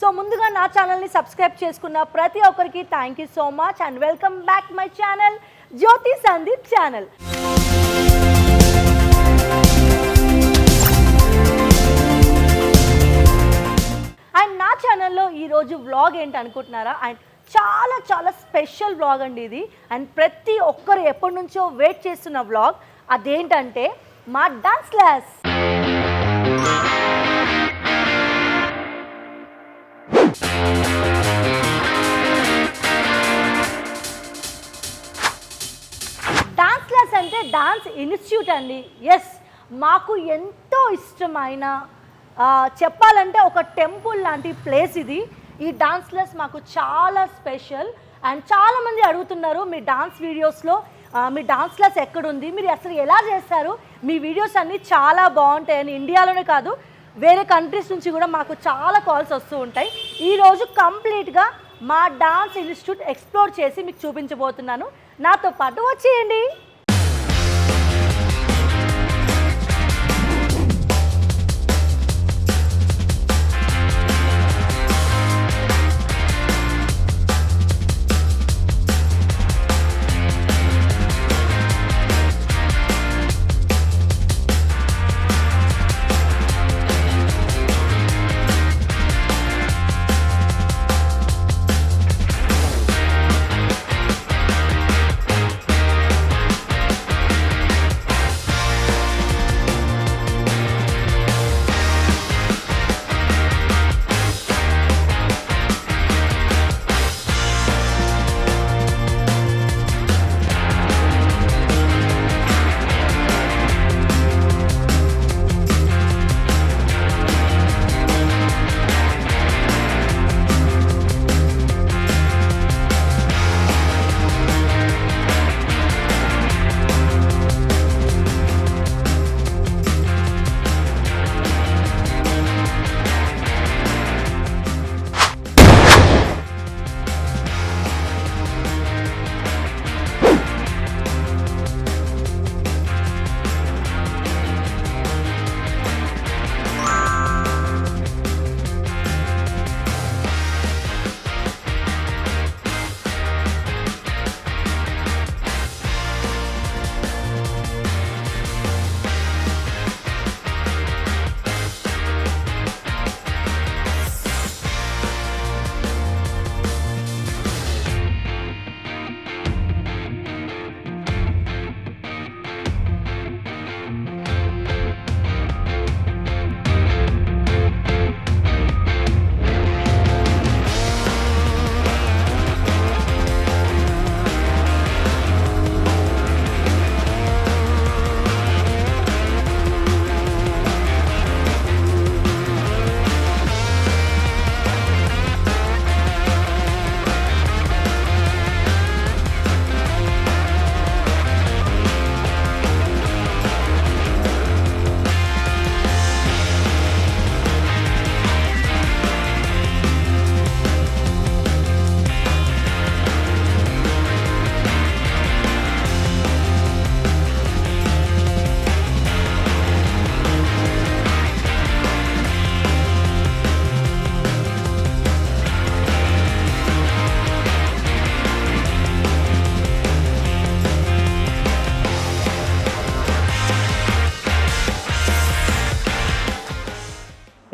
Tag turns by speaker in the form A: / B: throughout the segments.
A: So ముందుగా నా ఛానల్ని సబ్స్క్రైబ్ చేసుకున్న ప్రతి ఒక్కరికి thank you so much and welcome back my channel Jyothi Sandeep channel and నా ఛానల్లో ఈరోజు వ్లాగ్ ఏంటి అనుకుంటున్నారా అండ్ చాలా చాలా స్పెషల్ వ్లాగ్ అండి ఇది. అండ్ ప్రతి ఒక్కరు ఎప్పటి నుంచో వెయిట్ చేస్తున్న వ్లాగ్ అదేంటంటే మా డాన్స్ క్లాస్ ఇన్స్టిట్యూట్ అండి ఎస్ మాకు ఎంతో ఇష్టమైన చెప్పాలంటే ఒక టెంపుల్ లాంటి ప్లేస్ ఇది. ఈ డాన్స్ క్లాస్ మాకు చాలా స్పెషల్. అండ్ చాలామంది అడుగుతున్నారు మీ డాన్స్ వీడియోస్లో మీ డాన్స్ క్లాస్ ఎక్కడుంది? మీరు అసలు ఎలా చేస్తారు మీ వీడియోస్ అన్నీ చాలా బాగుంటాయని ఇండియాలోనే కాదు వేరే కంట్రీస్ నుంచి కూడా మాకు చాలా కాల్స్ వస్తూ ఉంటాయి. ఈరోజు కంప్లీట్గా మా డాన్స్ ఇన్స్టిట్యూట్ ఎక్స్ప్లోర్ చేసి మీకు చూపించబోతున్నాను. నాతో పాటు వచ్చేయండి.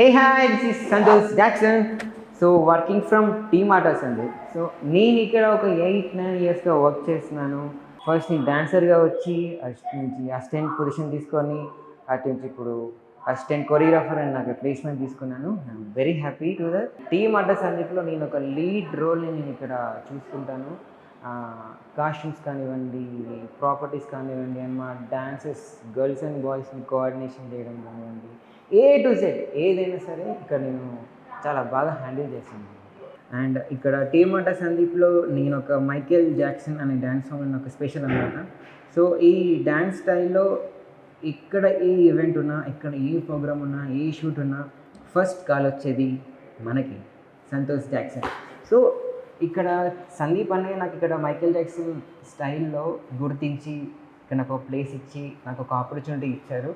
B: Hey hi this is Santosh Jackson so working from team ఆర్టర్స్ అండి. సో నేను ఇక్కడ ఒక ఎయిట్ నైన్ ఇయర్స్గా వర్క్ చేస్తున్నాను. ఫస్ట్ నేను డాన్సర్గా వచ్చి నుంచి అసిస్టెంట్ పొజిషన్ తీసుకొని అటు నుంచి ఇప్పుడు అసిస్టెంట్ కొరియోగ్రాఫర్ అని నాకు ప్లేస్మెంట్ తీసుకున్నాను. I'm very happy to that team ఆర్టర్స్ అన్నింటిలో నేను ఒక లీడ్ రోల్ని నేను ఇక్కడ చూసుకుంటాను. కాస్ట్యూమ్స్ కానివ్వండి ప్రాపర్టీస్ కానివ్వండి అండ్ మా డాన్సెస్ గర్ల్స్ అండ్ బాయ్స్ని కోఆర్డినేషన్ చేయడం కానివ్వండి ఏ టు జెడ్ ఏదైనా సరే ఇక్కడ నేను చాలా బాగా హ్యాండిల్ చేశాను. అండ్ ఇక్కడ టీమ్ ఆట సందీప్లో నేను ఒక మైకేల్ జాక్సన్ అనే డ్యాన్స్ సాంగ్ ఒక స్పెషల్ అనమాట సో ఈ డ్యాన్స్ స్టైల్లో ఇక్కడ ఏ ఈవెంట్ ఉన్నా ఇక్కడ ఏ ప్రోగ్రామ్ ఉన్నా ఏ షూట్ ఉన్నా ఫస్ట్ కాల్ వచ్చేది మనకి సంతోష్ జాక్సన్. సో ఇక్కడ సందీప్ అనే నాకు ఇక్కడ మైకేల్ జాక్సన్ స్టైల్లో గుర్తించి ఇక్కడ నాకు ఒక ప్లేస్ ఇచ్చి నాకు ఒక ఆపర్చునిటీ ఇచ్చారు.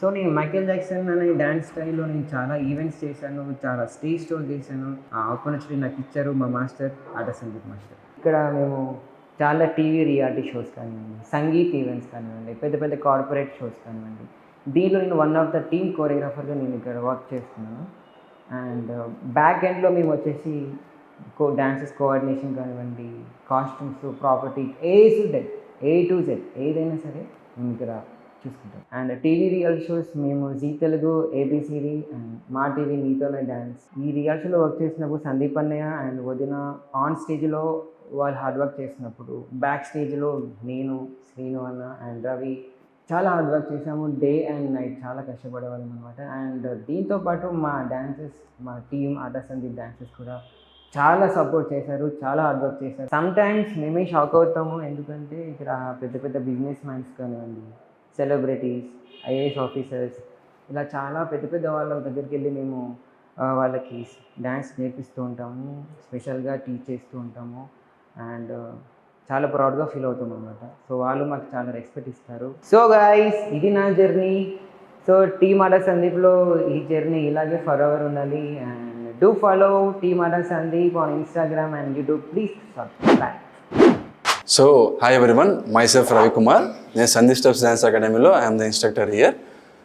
B: సో నేను మైకేల్ జాక్సన్ అనే డ్యాన్స్ స్టైల్లో నేను చాలా ఈవెంట్స్ చేశాను చాలా స్టేజ్ షోస్ చేశాను. ఆ ఆపర్చునిటీ నాకు ఇచ్చారు మా మాస్టర్ ఆట సంగీత్ మాస్టర్. ఇక్కడ మేము చాలా టీవీ రియాలిటీ షోస్ కానివ్వండి సంగీత్ ఈవెంట్స్ కానివ్వండి పెద్ద పెద్ద కార్పొరేట్ షోస్ కానివ్వండి. దీనిలో నేను వన్ ఆఫ్ ద టీమ్ కోరియోగ్రాఫర్గా నేను ఇక్కడ వర్క్ చేస్తున్నాను. అండ్ బ్యాక్ ఎండ్లో మేము వచ్చేసి కో డాన్సెస్ కోఆర్డినేషన్ కానివ్వండి costumes property A to Z A to Z ఏదైనా సరే మేము ఇక్కడ చూసుకుంటాం. అండ్ టీవీ రియల్ షోస్ మేము Zee Telugu ABCD and Maa TV నీతోనే డ్యాన్స్ ఈ రియల్ షోలో వర్క్ చేసినప్పుడు సందీప్ అన్నయ్య అండ్ వదిన ఆన్ స్టేజ్లో వాళ్ళు హార్డ్ వర్క్ చేసినప్పుడు బ్యాక్ స్టేజ్లో నేను శ్రీను అన్న అండ్ రవి చాలా హార్డ్ వర్క్ చేసాము డే అండ్ నైట్ చాలా కష్టపడేవాళ్ళం అనమాట అండ్ దీంతో పాటు మా డాన్సెస్ మా టీమ్ ఆట సందీప్ డాన్సెస్ కూడా చాలా సపోర్ట్ చేశారు చాలా హార్డ్ వర్క్ చేశారు. సమ్ టైమ్స్ మేమే షాక్ అవుతాము ఎందుకంటే ఇక్కడ పెద్ద పెద్ద బిజినెస్ మ్యాన్స్ కానివ్వండి సెలబ్రిటీస్ ఐఏఎస్ ఆఫీసర్స్ ఇలా చాలా పెద్ద పెద్ద వాళ్ళ దగ్గరికి వెళ్ళి మేము వాళ్ళకి డ్యాన్స్ నేర్పిస్తూ ఉంటాము. స్పెషల్గా టీచ్ చేస్తూ ఉంటాము. అండ్ చాలా ప్రౌడ్గా ఫీల్ అవుతాం అనమాట సో వాళ్ళు మాకు చాలా రెస్పెక్ట్ ఇస్తారు. సో గాయస్ ఇది నా జర్నీ సో టీ ఆడా సందీప్లో ఈ జర్నీ ఇలాగే ఫర్ అవర్ ఉండాలి. అండ్ డూ ఫాలో టీ ఆడా Sandeep on Instagram and YouTube please subscribe
C: so hi everyone myself Ravikumar నేను సందీప్ స్టెప్స్ డ్యాన్స్ అకాడమీలో I'm the instructor here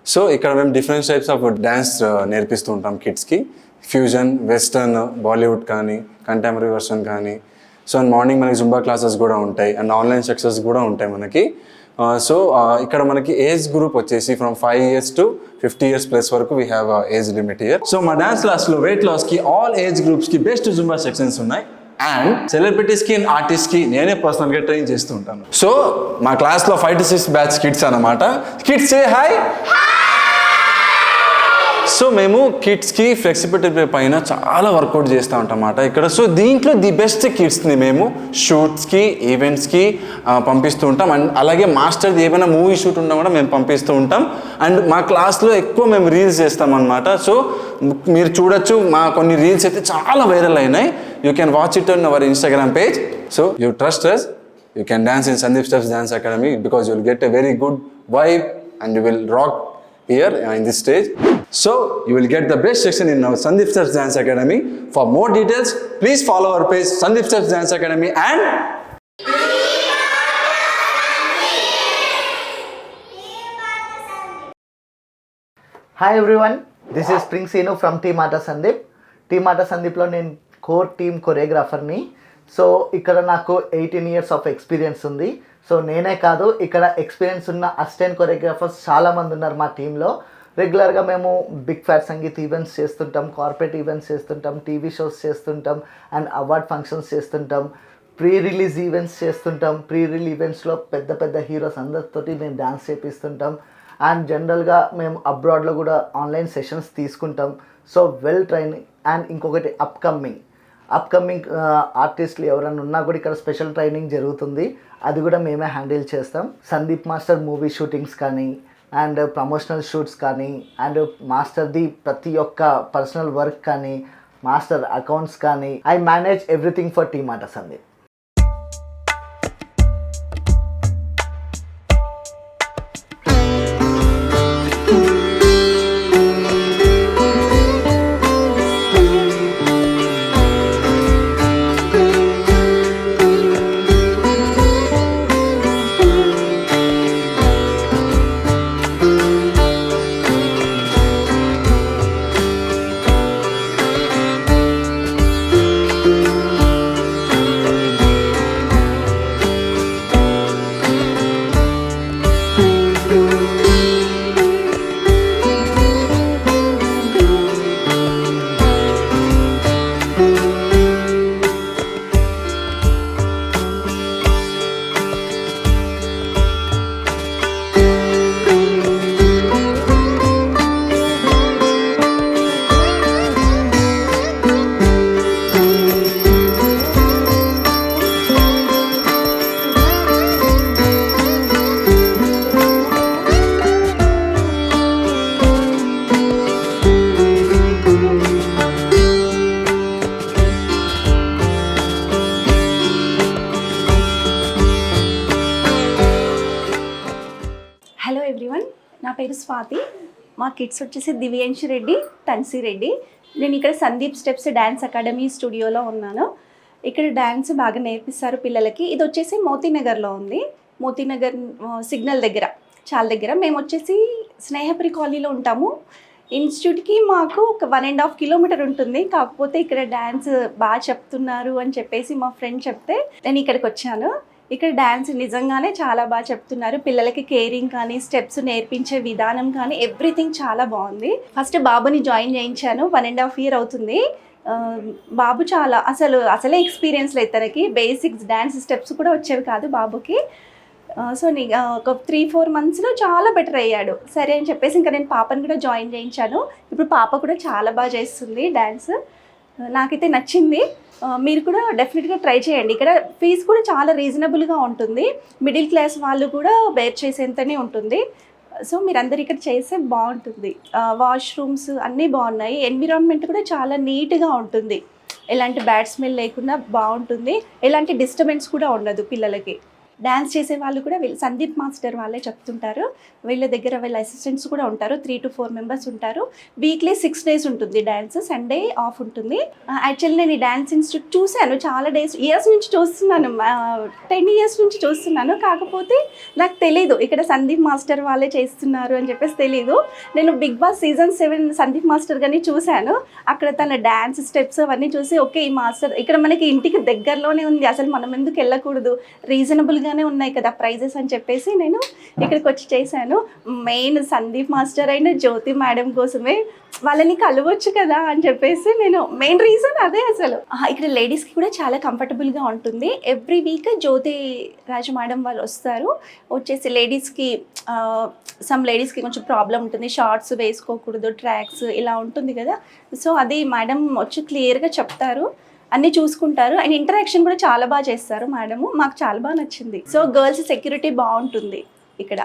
C: so ఇక్కడ మేము డిఫరెంట్ టైప్స్ ఆఫ్ డ్యాన్స్ నేర్పిస్తూ ఉంటాం కిడ్స్కి ఫ్యూజన్ వెస్టర్న్ బాలీవుడ్ కానీ కంటెంపరీ వర్షన్ కానీ. సో అండ్ మార్నింగ్ మనకి జుంబా క్లాసెస్ కూడా ఉంటాయి. అండ్ ఆన్లైన్ సెక్షన్స్ కూడా ఉంటాయి మనకి. Uh, సో uh, ఇక్కడ మనకి ఏజ్ గ్రూప్ వచ్చేసి from five years to fifty years plus వరకు we have age limit here so మా డాన్స్ క్లాస్లో వెయిట్ లాస్కి ఆల్ ఏజ్ గ్రూప్స్కి బెస్ట్ జుంబా సెక్షన్స్ ఉన్నాయి. అండ్ సెలబ్రిటీస్కి అండ్ ఆర్టిస్ట్కి నేనే పర్సనల్గా ట్రైన్ చేస్తూ ఉంటాను. సో మా క్లాస్లో five to six batch kids అనమాట కిడ్స్ ఏ హాయ్ సో మేము కిడ్స్కి ఫ్లెక్సిబిలిటీ పైన చాలా వర్కౌట్ చేస్తూ ఉంటాం ఇక్కడ. సో దీంట్లో ది బెస్ట్ కిడ్స్ని మేము షూట్స్కి ఈవెంట్స్కి పంపిస్తూ ఉంటాం. అండ్ అలాగే మాస్టర్ది ఏమైనా మూవీ షూట్ ఉన్నా కూడా మేము పంపిస్తూ ఉంటాం. అండ్ మా క్లాస్లో ఎక్కువ మేము రీల్స్ చేస్తామన్నమాట. సో మీరు చూడొచ్చు మా కొన్ని రీల్స్ అయితే చాలా వైరల్ అయినాయి. You can watch it on our Instagram page so you trust us you can dance in Sandeep Steps Dance Academy because you will get a very good vibe and you will rock here in this stage. So you will get the best section in our Sandeep Steps Dance Academy. For more details, please follow our page Sandeep Steps Dance Academy and
D: hi everyone this is Spring Seenu from team Aata Sandeep team ఆట సందీప్లో నేను core team కొరియోగ్రాఫర్ని so ఇక్కడ నాకు eighteen years of experience ఉంది so నేనే కాదు ఇక్కడ experience ఉన్న అసిస్టెంట్ కొరియోగ్రాఫర్స్ చాలామంది ఉన్నారు మా టీంలో రెగ్యులర్గా మేము బిగ్ ఫ్యాట్ సంగీత్ ఈవెంట్స్ చేస్తుంటాం కార్పొరేట్ ఈవెంట్స్ చేస్తుంటాం టీవీ షోస్ చేస్తుంటాం అండ్ అవార్డ్ ఫంక్షన్స్ చేస్తుంటాం ప్రీ రిలీజ్ ఈవెంట్స్ చేస్తుంటాం. ప్రీ రిలీజ్ ఈవెంట్స్లో పెద్ద పెద్ద హీరోస్ అందరితోటి మేము డ్యాన్స్ చేపిస్తుంటాం. అండ్ జనరల్గా మేము అబ్రాడ్లో కూడా ఆన్లైన్ సెషన్స్ తీసుకుంటాం. సో వెల్ ట్రైనింగ్ అండ్ ఇంకొకటి అప్కమింగ్ అప్కమింగ్ ఆర్టిస్టులు ఎవరైనా ఉన్నా కూడా ఇక్కడ స్పెషల్ ట్రైనింగ్ జరుగుతుంది. అది కూడా మేమే హ్యాండిల్ చేస్తాం. సందీప్ మాస్టర్ మూవీ షూటింగ్స్ కానీ అండ్ ప్రమోషనల్ షూట్స్ కానీ అండ్ మాస్టర్ది ప్రతి ఒక్క పర్సనల్ వర్క్ కానీ మాస్టర్ అకౌంట్స్ కానీ I manage everything for team Aata Sandeep.
E: పేరు స్వాతి. మా కిడ్స్ వచ్చేసి దివ్యాంశి రెడ్డి తన్సీ రెడ్డి. నేను ఇక్కడ సందీప్ స్టెప్స్ డ్యాన్స్ అకాడమీ స్టూడియోలో ఉన్నాను. ఇక్కడ డ్యాన్స్ బాగా నేర్పిస్తారు పిల్లలకి. ఇది వచ్చేసి మోతీనగర్లో ఉంది. మోతీనగర్ సిగ్నల్ దగ్గర చాలా దగ్గర. మేము వచ్చేసి స్నేహపురి కాలనీలో ఉంటాము. ఇన్స్టిట్యూట్కి మాకు ఒక వన్ అండ్ హాఫ్ కిలోమీటర్ ఉంటుంది. కాకపోతే ఇక్కడ డ్యాన్స్ బాగా చెప్తున్నారు అని చెప్పేసి మా ఫ్రెండ్ చెప్తే నేను ఇక్కడికి వచ్చాను. ఇక్కడ డ్యాన్స్ నిజంగానే చాలా బాగా చెప్తున్నారు. పిల్లలకి కేరింగ్ కానీ స్టెప్స్ నేర్పించే విధానం కానీ ఎవ్రీథింగ్ చాలా బాగుంది. ఫస్ట్ బాబుని జాయిన్ చేయించాను. వన్ అండ్ హాఫ్ ఇయర్ అవుతుంది. బాబు చాలా అసలు అసలే ఎక్స్పీరియన్స్ లేదు తనకి. బేసిక్స్ డ్యాన్స్ స్టెప్స్ కూడా వచ్చేవి కాదు బాబుకి. సో నీ ఒక త్రీ ఫోర్ మంత్స్లో చాలా బెటర్ అయ్యాడు. సరే అని చెప్పేసి ఇంకా నేను పాపని కూడా జాయిన్ చేయించాను. ఇప్పుడు పాప కూడా చాలా బాగా చేస్తుంది డ్యాన్స్ నాకైతే నచ్చింది. మీరు కూడా డెఫినెట్గా ట్రై చేయండి. ఇక్కడ ఫీజు కూడా చాలా రీజనబుల్గా ఉంటుంది. మిడిల్ క్లాస్ వాళ్ళు కూడా బేర్ చేసేంతనే ఉంటుంది. సో మీరందరూ ఇక్కడ చేస్తే బాగుంటుంది. వాష్రూమ్స్ అన్నీ బాగున్నాయి. ఎన్విరాన్మెంట్ కూడా చాలా నీట్గా ఉంటుంది. ఎలాంటి బ్యాడ్ స్మెల్ లేకుండా బాగుంటుంది. ఎలాంటి డిస్టర్బెన్స్ కూడా ఉండదు పిల్లలకి. డ్యాన్స్ చేసే వాళ్ళు కూడా వీళ్ళు సందీప్ మాస్టర్ వాళ్ళే చెప్తుంటారు. వీళ్ళ దగ్గర వీళ్ళ అసిస్టెంట్స్ కూడా ఉంటారు. త్రీ టు ఫోర్ మెంబర్స్ ఉంటారు. వీక్లీ సిక్స్ డేస్ ఉంటుంది డ్యాన్స్ సండే ఆఫ్ ఉంటుంది. Uh, యాక్చువల్లీ నేను ఈ డ్యాన్స్ ఇన్స్టిట్యూట్ చూశాను. చాలా డేస్ ఇయర్స్ నుంచి చూస్తున్నాను. Uh, టెన్ ఇయర్స్ నుంచి చూస్తున్నాను. కాకపోతే నాకు తెలీదు. ఇక్కడ సందీప్ మాస్టర్ వాళ్ళే చేస్తున్నారు అని చెప్పేసి తెలీదు. నేను Bigg Boss season seven Sandeep master కానీ చూశాను. అక్కడ తన డ్యాన్స్ స్టెప్స్ అవన్నీ చూసి ఓకే ఈ మాస్టర్ ఇక్కడ మనకి ఇంటికి దగ్గరలోనే ఉంది. అసలు మనం ఎందుకు వెళ్ళకూడదు? రీజనబుల్ రీజనబుల్గానే ఉన్నాయి కదా ప్రైజెస్ అని చెప్పేసి నేను ఇక్కడికి వచ్చి చేశాను. మెయిన్ సందీప్ మాస్టర్ అయిన జ్యోతి మేడం కోసమే వాళ్ళని కలవచ్చు కదా అని చెప్పేసి నేను మెయిన్ రీజన్ అదే అసలు. ఇక్కడ లేడీస్కి కూడా చాలా కంఫర్టబుల్గా ఉంటుంది. Every week Jyothi Raju madam వాళ్ళు వస్తారు. వచ్చేసి లేడీస్కి సమ్ లేడీస్కి కొంచెం ప్రాబ్లం ఉంటుంది. షార్ట్స్ వేసుకోకూడదు ట్రాక్స్ ఇలా ఉంటుంది కదా. సో అది మేడం వచ్చి క్లియర్గా చెప్తారు. అన్నీ చూసుకుంటారు. అండ్ ఇంటరాక్షన్ కూడా చాలా బాగా చేస్తారు మేడము. మాకు చాలా బాగా నచ్చింది. సో గర్ల్స్ సెక్యూరిటీ బాగుంటుంది ఇక్కడ.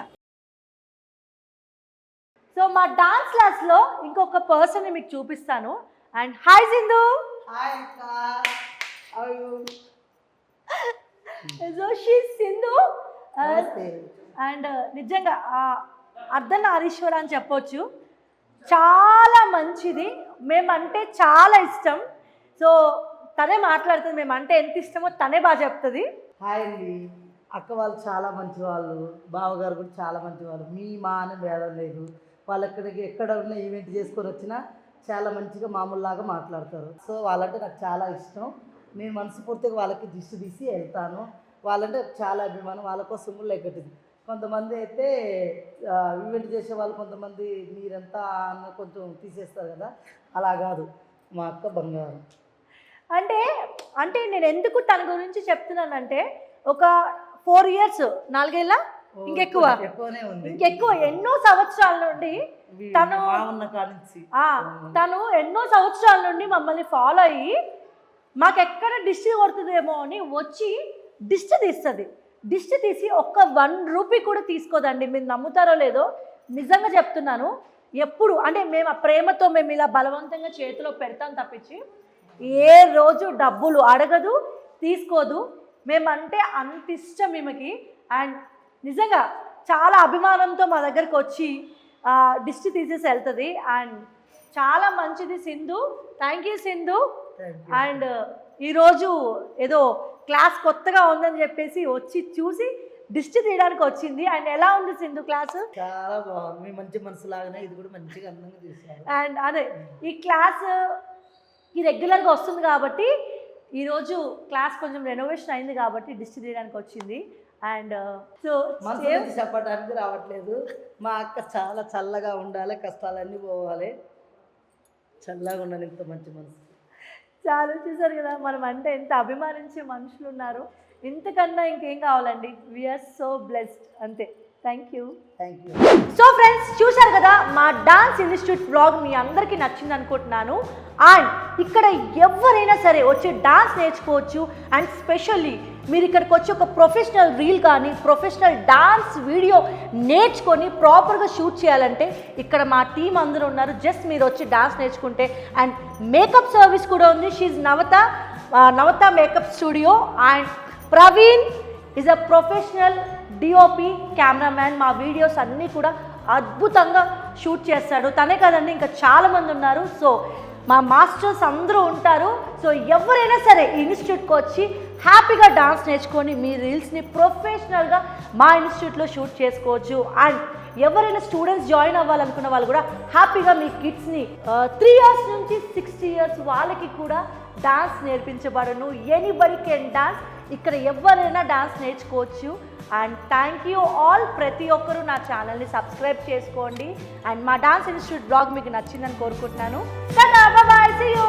A: సో మా డాన్స్ క్లాస్లో ఇంకొక పర్సన్ని మీకు చూపిస్తాను. And hi Sindhu. So she Sindhu and నిజంగా ఆ, అర్ధనారీశ్వర అని చెప్పొచ్చు. చాలా మంచిది. మేమంటే చాలా ఇష్టం. సో తనే మాట్లాడుతుంది మేము అంటే ఎంత ఇష్టమో తనే బాగా చెప్తుంది.
F: హాయ్ అండి. అక్క వాళ్ళు చాలా మంచి వాళ్ళు బావగారు కూడా చాలా మంచి వాళ్ళు మీ మా అని భేదం లేదు. వాళ్ళు ఎక్కడికి ఎక్కడ ఉన్న ఈవెంట్ చేసుకొని వచ్చినా చాలా మంచిగా మామూలులాగా మాట్లాడతారు. సో వాళ్ళంటే నాకు చాలా ఇష్టం. నేను మనస్ఫూర్తిగా వాళ్ళకి దిష్టి తీసి వెళ్తాను. వాళ్ళంటే చాలా అభిమానం. వాళ్ళ కోసం కూడా లెక్కటిది కొంతమంది అయితే ఈవెంట్ చేసే వాళ్ళు కొంతమంది మీరంతా అన్న కొంచెం తీసేస్తారు కదా. అలా కాదు. మా అక్క బంగారం.
A: అంటే అంటే నేను ఎందుకు తన గురించి చెప్తున్నానంటే ఒక ఫోర్ ఇయర్స్ నాలుగేళ్ళ? ఇంకెక్కువ. ఇంకెక్కువ. ఎన్నో సంవత్సరాల నుండి తను- తను ఎన్నో సంవత్సరాల నుండి మమ్మల్ని ఫాలో అయ్యి మాకు ఎక్కడ దిష్టి కొడుతుందేమో అని వచ్చి దిష్టి తీస్తుంది. దిష్టి తీసి ఒక్క వన్ రూపీ కూడా తీసుకోదండి. మీరు నమ్ముతారో లేదో నిజంగా చెప్తున్నాను. ఎప్పుడు అంటే మేము ఆ ప్రేమతో మేము ఇలా బలవంతంగా చేతిలో పెడతాం తప్పించి ఏ రోజు డబ్బులు అడగదు తీసుకోదు. మేమంటే అంత ఇష్టం ఈమెకి. అండ్ నిజంగా చాలా అభిమానంతో మా దగ్గరకు వచ్చి దిష్టి తీసేసి వెళ్తుంది. అండ్ చాలా మంచిది Sindhu. Thank you Sindhu. And ఈరోజు ఏదో క్లాస్ కొత్తగా ఉందని చెప్పేసి వచ్చి చూసి దిష్టి తీయడానికి వచ్చింది. అండ్ ఎలా ఉంది సింధు క్లాసు?
F: చాలా బాగుంది. మంచి మనసులాగానే ఇది కూడా మంచిగా అందంగా
A: అండ్ అదే ఈ క్లాస్ ఈ రెగ్యులర్గా వస్తుంది కాబట్టి ఈరోజు క్లాస్ కొంచెం రెనోవేషన్ అయింది కాబట్టి దిష్టి తీయడానికి వచ్చింది. అండ్ సో
F: మనసు నుంచి చెప్పడానికి రావట్లేదు. మా అక్క చాలా చల్లగా ఉండాలి కష్టాలన్నీ పోవాలి. చల్లగా ఉండాలి ఇంత మంచి మనసు.
A: చాలా చూసారు కదా మనం అంటే ఎంత అభిమానించే మనుషులు ఉన్నారు. ఇంతకన్నా ఇంకేం కావాలండి? వీఆర్ సో బ్లెస్డ్ అంతే. Thank you
F: thank you
A: so friends చూశారు కదా మా డాన్స్ ఇన్స్టిట్యూట్ బ్లాగ్ మీ అందరికీ నచ్చింది అనుకుంటున్నాను. అండ్ ఇక్కడ ఎవరైనా సరే వచ్చి డాన్స్ నేర్చుకోవచ్చు. అండ్ స్పెషల్లీ మీరు ఇక్కడికి వచ్చి ఒక ప్రొఫెషనల్ రీల్ కానీ ప్రొఫెషనల్ డాన్స్ వీడియో నేర్చుకొని ప్రాపర్గా షూట్ చేయాలంటే ఇక్కడ మా టీం అందరూ ఉన్నారు. జస్ట్ మీరు వచ్చి డాన్స్ నేర్చుకుంటే. అండ్ మేకప్ సర్వీస్ కూడా ఉంది. She's Navatha Navatha makeup studio and Praveen is a professional DOP cameraman మా వీడియోస్ అన్నీ కూడా అద్భుతంగా షూట్ చేస్తాడు. తనే కదండి ఇంకా చాలామంది ఉన్నారు. సో మా మాస్టర్స్ అందరూ ఉంటారు. సో ఎవరైనా సరే ఇన్స్టిట్యూట్కి వచ్చి హ్యాపీగా డాన్స్ నేర్చుకొని మీ రీల్స్ని ప్రొఫెషనల్గా మా ఇన్స్టిట్యూట్లో షూట్ చేసుకోవచ్చు. అండ్ ఎవరైనా స్టూడెంట్స్ జాయిన్ అవ్వాలనుకున్న వాళ్ళు కూడా హ్యాపీగా మీ కిడ్స్ని త్రీ ఇయర్స్ నుంచి సిక్స్టీ ఇయర్స్ వాళ్ళకి కూడా డాన్స్ నేర్పించబడను. ఎనీబడి కెన్ డాన్స్ ఇక్కడ ఎవరైనా డాన్స్ నేర్చుకోవచ్చు. అండ్ థ్యాంక్ యూ ఆల్ ప్రతి ఒక్కరూ నా ఛానల్ని సబ్స్క్రైబ్ చేసుకోండి. అండ్ మా డాన్స్ ఇన్స్టిట్యూట్ బ్లాగ్ మీకు నచ్చిందని కోరుకుంటున్నాను. Bye see you